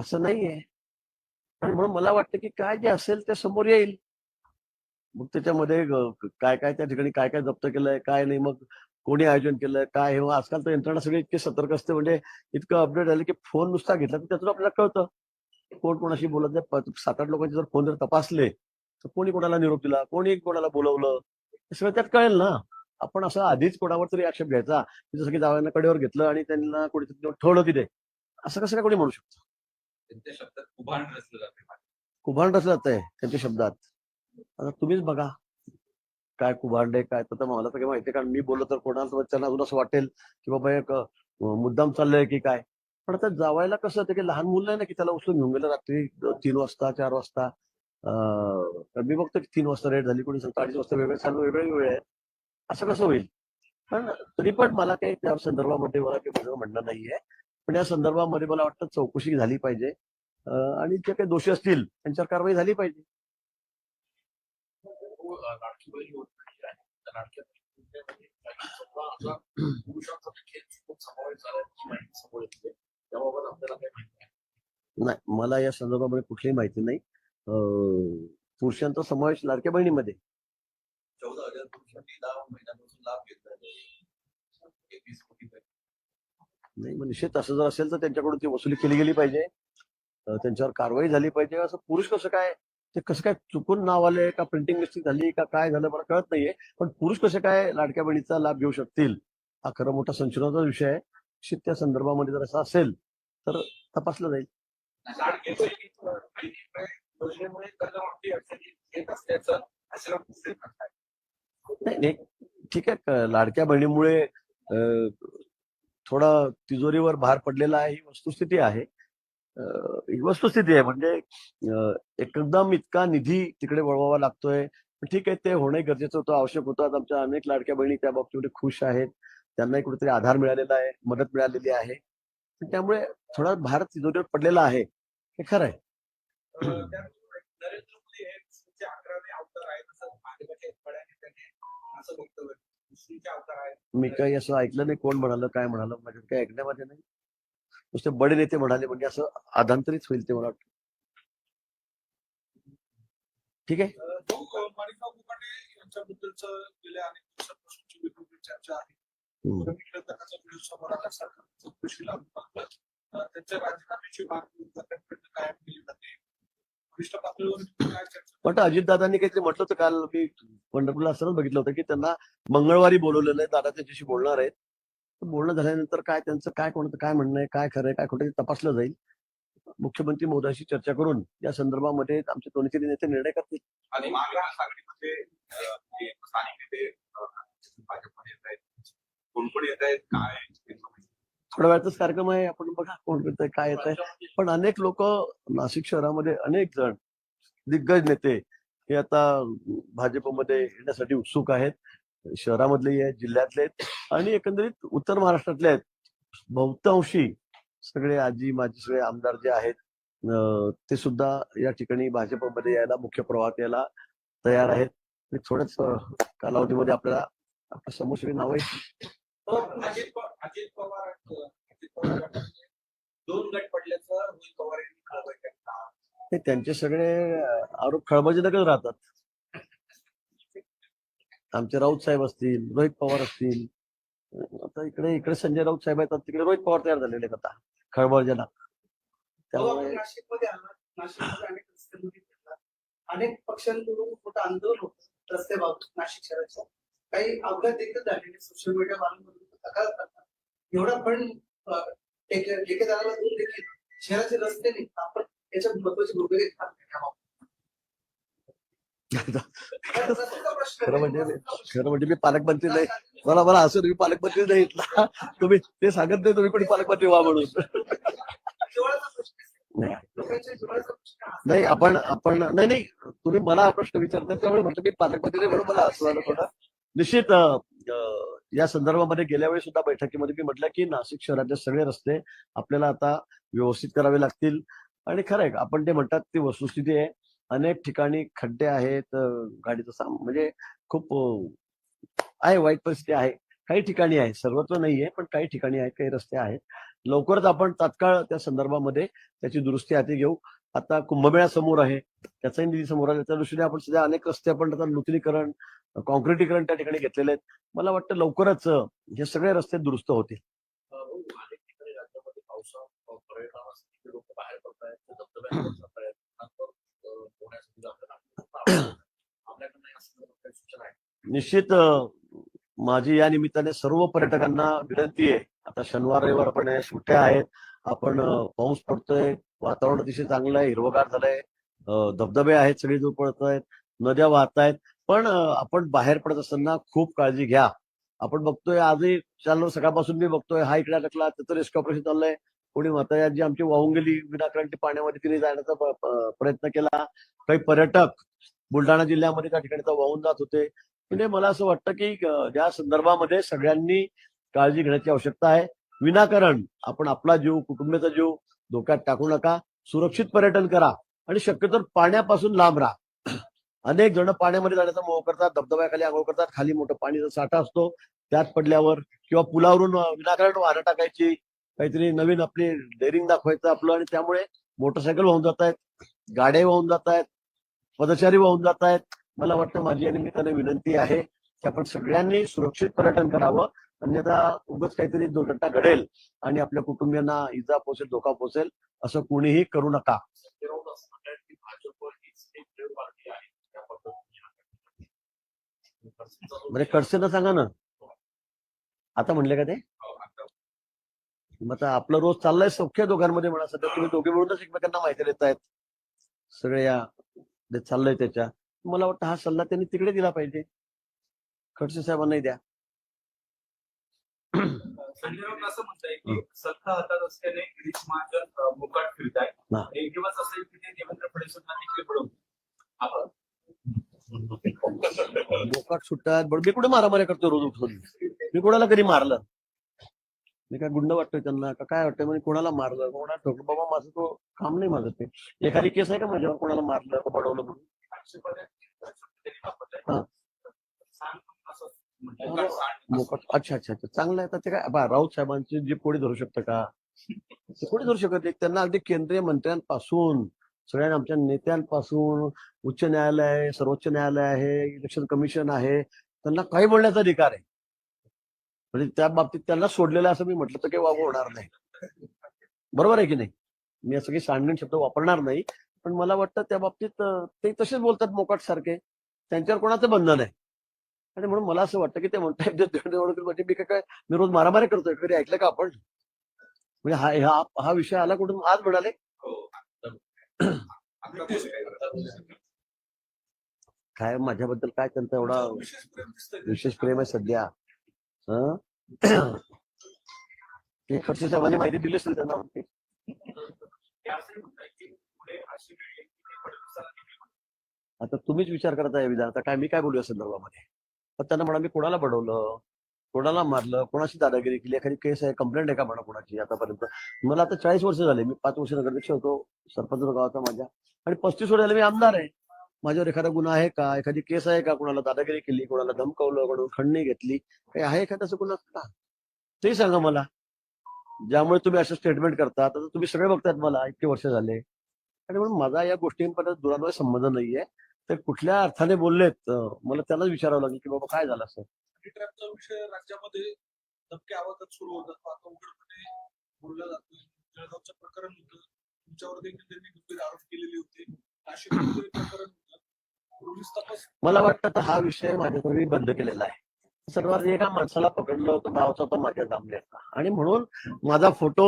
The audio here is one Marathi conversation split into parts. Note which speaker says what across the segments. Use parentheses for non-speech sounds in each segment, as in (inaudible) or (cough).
Speaker 1: असं नाहीये. आणि म्हणून मला वाटतं की काय जे असेल ते समोर येईल. मग त्याच्यामध्ये काय काय त्या ठिकाणी काय काय जप्त केलंय काय नाही मग कोणी आयोजन केलंय काय हे आजकाल तर यंत्रणा सगळी इतकी सतर्क असते म्हणजे इतकं अपडेट झालं की फोन नुसता घेतला तर त्यातून आपल्याला कळतं. कोण कोणाशी बोलत नाही सात आठ लोकांचे जर फोन जर तपासले तर कोणी कोणाला निरोप दिला कोणी कोणाला बोलवलं हे सगळं त्यात कळेल ना. आपण असं आधीच कोणावर तरी आक्षेप घ्यायचा जसं की जावयांना कडेवर घेतलं आणि त्यांना कोणीतरी ठेवलं तिथे. असं कसं काय कोणी म्हणू शकतो?
Speaker 2: त्यांच्या शब्दात कुभांड रचलं जाते
Speaker 1: कुभांड रचलं जात आहे त्यांच्या शब्दात. आता तुम्हीच बघा. काय कुभांड आहे काय? तर मला तर काही माहिती कारण मी बोललो तर कोणाला त्यांना अजून असं वाटेल की बाबा एक मुद्दाम चाललंय की काय? पण आता जावायला कसं ते की लहान मुलं आहे ना की त्याला उचलून घेऊन गेलं रात्री तीन वाजता चार वाजता? अं, मी बघतो की तीन वाजता रेट झाली कोणी सांगतो अडीच वाजता वेगळे चालू वेगळे वेळ आहे. असं कसं होईल? पण तरी पण मला काही त्या संदर्भामध्ये मला काही म्हणणं नाहीये. पण या संदर्भामध्ये मला वाटतं चौकशी झाली पाहिजे. आणि जे काही दोषी असतील त्यांच्यावर कारवाई झाली पाहिजे. नाही मला या संदर्भामध्ये कुठलीही माहिती नाही. पुरुषांचा समावेश लाडक्या बहिणीमध्ये.
Speaker 2: चौदा हजार पुरुषांनी दहा महिन्यात लाभ घेतला एकवीस कोटी रुपये.
Speaker 1: नाही म्हणजे मग निश्चित असं जर असेल तर त्यांच्याकडून ती वसुली केली गेली पाहिजे. त्यांच्यावर कारवाई झाली पाहिजे. असं पुरुष कसं काय ते कसं काय चुकून नाव आले का प्रिंटिंग मिस्टेक झाली का काय झालं मला कळत नाहीये. पण पुरुष कसे काय लाडक्या बहिणीचा लाभ घेऊ शकतील? हा खरं मोठा संशोधनाचा विषय आहे. निश्चित त्या संदर्भामध्ये जर असं असेल तर तपासलं जाईल.
Speaker 3: नाही.
Speaker 1: नाही. ठीक आहे. लाडक्या बहिणीमुळे थोडा तिजोरीवर भार पडलेला आहे ही वस्तुस्थिती आहे. ही वस्तुस्थिती आहे म्हणजे एकदम इतका निधी तिकडे वळवावा लागतोय. पण ठीक आहे ते होणे गरजेचं होतं आवश्यक होतं. आता आमच्या अनेक लाडक्या बहिणी त्या बाबतीमध्ये खुश आहेत. त्यांनाही कुठेतरी आधार मिळालेला आहे मदत मिळालेली आहे. पण त्यामुळे थोडा भारत तिजोरीवर पडलेला आहे. हे खरं आहे.
Speaker 3: नरेंद्र मोदी हे विष्णूचे
Speaker 1: मी काही असं ऐकलं नाही कोण म्हणालं काय म्हणालं माझ्या काही ऐकण्यामध्ये नाही. नुसते बडे नेते म्हणाले म्हणजे असं आधांतरित होईल ते मला वाटतं. ठीक आहे? पण अजितदादांनी काहीतरी म्हटलं होतं काल मी पंढरपूरला असतानाच बघितलं होतं की त्यांना मंगळवारी बोलवलेलं आहे दादा त्यांच्याशी बोलणार आहेत. बोलणं झाल्यानंतर काय त्यांचं काय कोणतं काय म्हणणं आहे काय खरं आहे काय खोटं तपासलं जाईल. मुख्यमंत्री महोदयाशी चर्चा करून या संदर्भामध्ये आमचे दोन्ही तरी नेते निर्णय करतील.
Speaker 2: आणि महाविकास आघाडीमध्ये अ, जे स्थानिक नेते अ, भाजपमध्ये येत आहेत कोण कोण येत आहेत काय
Speaker 1: थोड्या वेळातच कार्यक्रम आहे आपण बघा कोण येत आहे काय येत आहे पण अनेक लोक नाशिक शहरामध्ये अनेक जण दिग्गज नेते हे आता भाजपमध्ये येण्यासाठी उत्सुक आहेत. शहरामधलेही आहेत जिल्ह्यातले आहेत आणि एकंदरीत उत्तर महाराष्ट्रातले आहेत. बहुतांशी सगळे आजी माजी सगळे आमदार जे आहेत ते सुद्धा या ठिकाणी भाजपमध्ये यायला मुख्य प्रवाहात यायला तयार आहेत. थोड्याच कालावधीमध्ये आपल्याला आपल्यासमोर नाव
Speaker 3: आहे दोन गट पडल्याचं रोहित पवार यांनी
Speaker 1: हे त्यांचे सगळे आरोप खळबळजनकच राहतात. आमचे राऊत साहेब असतील रोहित पवार असतील आता इकडे इकडे संजय राऊत साहेब येतात तिकडे रोहित पवार तयार झालेले आहेत आता खळबळजनक. त्यामुळे
Speaker 4: हो, अनेक पक्षांकडून मोठं आंदोलन होत रस्ते बाबतीत नाशिक शहराच्या. काही अपघात देखील झालेले सोशल मीडिया वारंवार तक्रार करतात. एवढा पण ठेकेदाराला देखील शहराचे रस्ते नाही आपण याच्यात महत्वाची भूमिका घेतली याबाबत. हा. (laughs)
Speaker 1: खरं. म्हणजे खरं म्हणजे मी पालकमंत्री नाही. मला मला असं मी पालकमंत्री नाही इथला. तुम्ही ते सांगत नाही तुम्ही पण पालकमंत्री व्हा म्हणून. नाही. आपण आपण नाही नाही. तुम्ही मला हा प्रश्न विचारता त्यामुळे म्हटलं मी पालकमंत्री नाही म्हणून मला असं झालं थोडं. निश्चित या संदर्भामध्ये गेल्या वेळी सुद्धा बैठकीमध्ये मी म्हटलं की नाशिक शहरातले सगळे रस्ते आपल्याला आता व्यवस्थित करावे लागतील. आणि खरं आहे आपण ते म्हणतात ती वस्तुस्थिती आहे. अनेक ठिकाणी खड्डे आहेत अं, गाडीचं साम म्हणजे खूप आहे वाईट परिस्थिती आहे. काही ठिकाणी आहे सर्वत्र नाहीये पण काही ठिकाणी आहेत काही रस्ते आहेत. लवकरच आपण तात्काळ त्या संदर्भामध्ये त्याची दुरुस्ती हाती घेऊ. आता कुंभमेळा समोर आहे त्याचाही निधी समोर आहे. त्या दृष्टीने आपण सध्या अनेक रस्ते आपण आता नूतनीकरण कॉन्क्रिटीकरण त्या ठिकाणी घेतलेले आहेत. मला वाटतं लवकरच हे सगळे रस्ते दुरुस्त होतील
Speaker 3: अं, भाऊ, अनेक ठिकाणी राज्यामध्ये पावसा पर्यटनासाठी लोक बाहेर पडतायत काही (clears throat) सूचना
Speaker 1: निश्चित माझी या निमित्ताने सर्व पर्यटकांना विनंती आहे. आता शनिवार रविवार पण आहे सुट्ट्या आहेत. आपण पाऊस पडतोय वातावरण अतिशय चांगलं आहे हिरवगार झालंय. धबधबे आहेत सगळे दूर पडत आहेत नद्या वाहत आहेत. पण आपण बाहेर पडत असताना खूप काळजी घ्या. आपण बघतोय आजही चाललो सकाळपासून मी बघतोय हा इकडे अडकला त्याचं रेस्क्यू ऑपरेशन चाललंय. कोणी म्हातारी जी आमची वाहून गेली विनाकारण ती पाण्यामध्ये तिने जाण्याचा प्रयत्न केला. काही पर्यटक बुलढाणा जिल्ह्यामध्ये त्या ठिकाणी वाहून जात होते. म्हणजे मला असं वाटतं की या संदर्भामध्ये सगळ्यांनी काळजी घेण्याची आवश्यकता आहे. विनाकारण आपण आपला जीव कुटुंबाचा जीव धोक्यात टाकू नका. सुरक्षित पर्यटन करा आणि शक्यतो पाण्यापासून लांब राहा. अनेक जण पाण्यामध्ये जाण्याचा मोह करतात धबधब्याखाली आंघोळ करतात खाली मोठं पाणीचा साठा असतो. त्यात पडल्यावर किंवा पुलावरून विनाकारण वाहनं टाकायची काहीतरी नवीन आपली डेअरिंग दाखवायचं आपलं आणि त्यामुळे मोटरसायकल वाहून जात आहेत गाड्या वाहून जात आहेत पदचारी वाहून जात आहेत मला वाटतं माझी या निमित्ताने विनंती आहे की आपण सगळ्यांनी सुरक्षित पर्यटन करावं. अन्यथा उगाच काहीतरी दुर्घटना घडेल आणि आपल्या कुटुंबियांना इजा पोचेल धोका पोचेल असं कोणीही करू नका. म्हणजे खडसेंना सांगा ना. आता म्हणले का ते? मग आता आपलं रोज चाललंय सौख्य दोघांमध्ये म्हणा सध्या तुम्ही दोघे मिळूनच एकमेकांना माहिती देत आहेत. सगळे या जे चाललंय त्याच्या. मला वाटतं हा सल्ला त्यांनी तिकडे दिला पाहिजे. खडसे साहेबांनाही द्या.
Speaker 2: संजय राऊत असं म्हणताय की सत्ता हातात असल्याने गिरीश महाजन अं, मोकाट फिरताय. एक दिवस असेल की ते देवेंद्र फडणवीसांना देखील बुडवतील आपण.
Speaker 1: मोकाट सुट्टात बरं मी कुठे मारामारी करतो रोज उठून? मी कोणाला कधी मारलं? मी काय गुंड वाटतोय त्यांना? का काय वाटतंय? म्हणजे कोणाला मारलं? कोणाला ठोकलं? बाबा माझं तो काम नाही माझं ते. एखादी केस आहे का माझ्यावर? कोणाला मारलं का म्हणून? अच्छा अच्छा अच्छा. चांगलं आहे. तर ते काय? बा राऊत साहेबांचे जे कोणी धरू शकतं का? ते कोणी धरू शकत नाही. त्यांना अगदी केंद्रीय मंत्र्यांपासून सगळ्या आमच्या नेत्यांपासून उच्च न्यायालय आहे सर्वोच्च न्यायालय आहे इलेक्शन कमिशन आहे त्यांना काही बोलण्याचा अधिकार आहे. म्हणजे त्या बाबतीत त्यांना सोडलेलं असं मी म्हटलं तर काही वाव होणार नाही. बरोबर आहे की नाही? मी असं काही सांडण शब्द वापरणार नाही पण मला वाटतं त्या बाबतीत ते तसेच बोलतात मोकाट सारखे त्यांच्यावर कोणाचं बंधन आहे? आणि म्हणून मला असं वाटतं की ते म्हणतात म्हणजे मी काय काय मी रोज मारामारी करतोय कधी ऐकलं का आपण? म्हणजे हा हा हा विषय आला कुठून? आज म्हणाले.
Speaker 2: काय?
Speaker 1: माझ्याबद्दल काय त्यांचा एवढा
Speaker 3: विशेष प्रेम
Speaker 1: आहे सध्या? साहेबांनी माहिती दिली असेल त्यांना. आता तुम्हीच विचार करताय विधान. आता काय मी काय बोलू या संदर्भामध्ये? पण त्यांना म्हणा मी कोणाला बडवलं? कोणाला मारलं? कोणाशी दादागिरी केली? एखादी केस आहे कंप्लेंट आहे का म्हणा कोणाची आतापर्यंत? मला आता चाळीस वर्ष झाले. मी पाच वर्ष नगराध्यक्ष होतो. सरपंच गावाचा माझ्या. आणि पस्तीस वर्ष झाले मी आमदार आहे. माझ्यावर एखादा गुन्हा आहे का? एखादी केस आहे का? कोणाला दादागिरी केली कोणाला धमकवलं कोणाला खंडणी घेतली काही आहे का तसं गुन्हा? का तेही सांगा मला. ज्यामुळे तुम्ही असं स्टेटमेंट करता तर तुम्ही सगळे बघतायत मला इतके वर्ष झाले. आणि म्हणून माझा या गोष्टींपर्यंत दुराद्वारे संबंध नाहीये. तर कुठल्या अर्थाने बोललेत मला त्यालाच विचारावं लागेल की बाबा काय झालं असं?
Speaker 3: ट्रॅपचा विषय राज्यामध्ये धमक्या आवाजात सुरू होतात आता उघडपणे बोलला जातोय जळगावचं प्रकरण होतं तुमच्यावर देखील त्यांनी गंभीर आरोप केलेले होते नाशिकमध्ये प्रकरण होतं पोलीस तपास
Speaker 1: मला वाटतं तर हा विषय माझ्यापूर्वी बंद केलेला आहे. सर्वात एका माणसाला पकडलं होतं नावाचा तो माझ्या दामलेचा आणि म्हणून माझा फोटो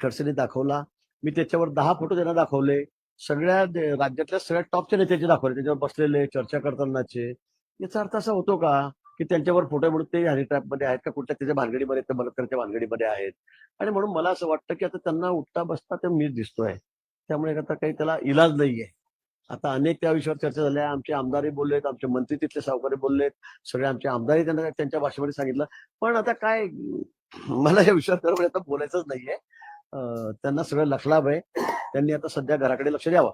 Speaker 1: खडसेने दाखवला. मी त्याच्यावर दहा फोटो त्यांना दाखवले. सगळ्या राज्यातल्या सगळ्या टॉपच्या नेत्याचे दाखवले. त्याच्यावर बसलेले चर्चा करतानाचे. याचा अर्थ असा होतो का की त्यांच्यावर फोटो म्हणून ते हनी मध्ये आहेत का कुठल्या त्याच्या भानगडीमध्ये ते बलात्काराच्या भानगडीमध्ये आहेत. आणि म्हणून मला असं वाटतं की आता त्यांना उठता बसता ते मीच दिसतोय. त्यामुळे आता काही त्याला इलाज नाहीये. आता अनेक त्या विषयावर चर्चा झाल्या. आमचे आमदारही बोललेत आमचे मंत्री तिथले सावकारी बोललेत. सगळे आमचे आमदारही त्यांना त्यांच्या भाषेमध्ये सांगितलं. पण आता काय मला या विषयावर म्हणजे आता बोलायचंच नाहीये. त्यांना सगळं लखलाभ आहे. त्यांनी आता सध्या घराकडे लक्ष द्यावं.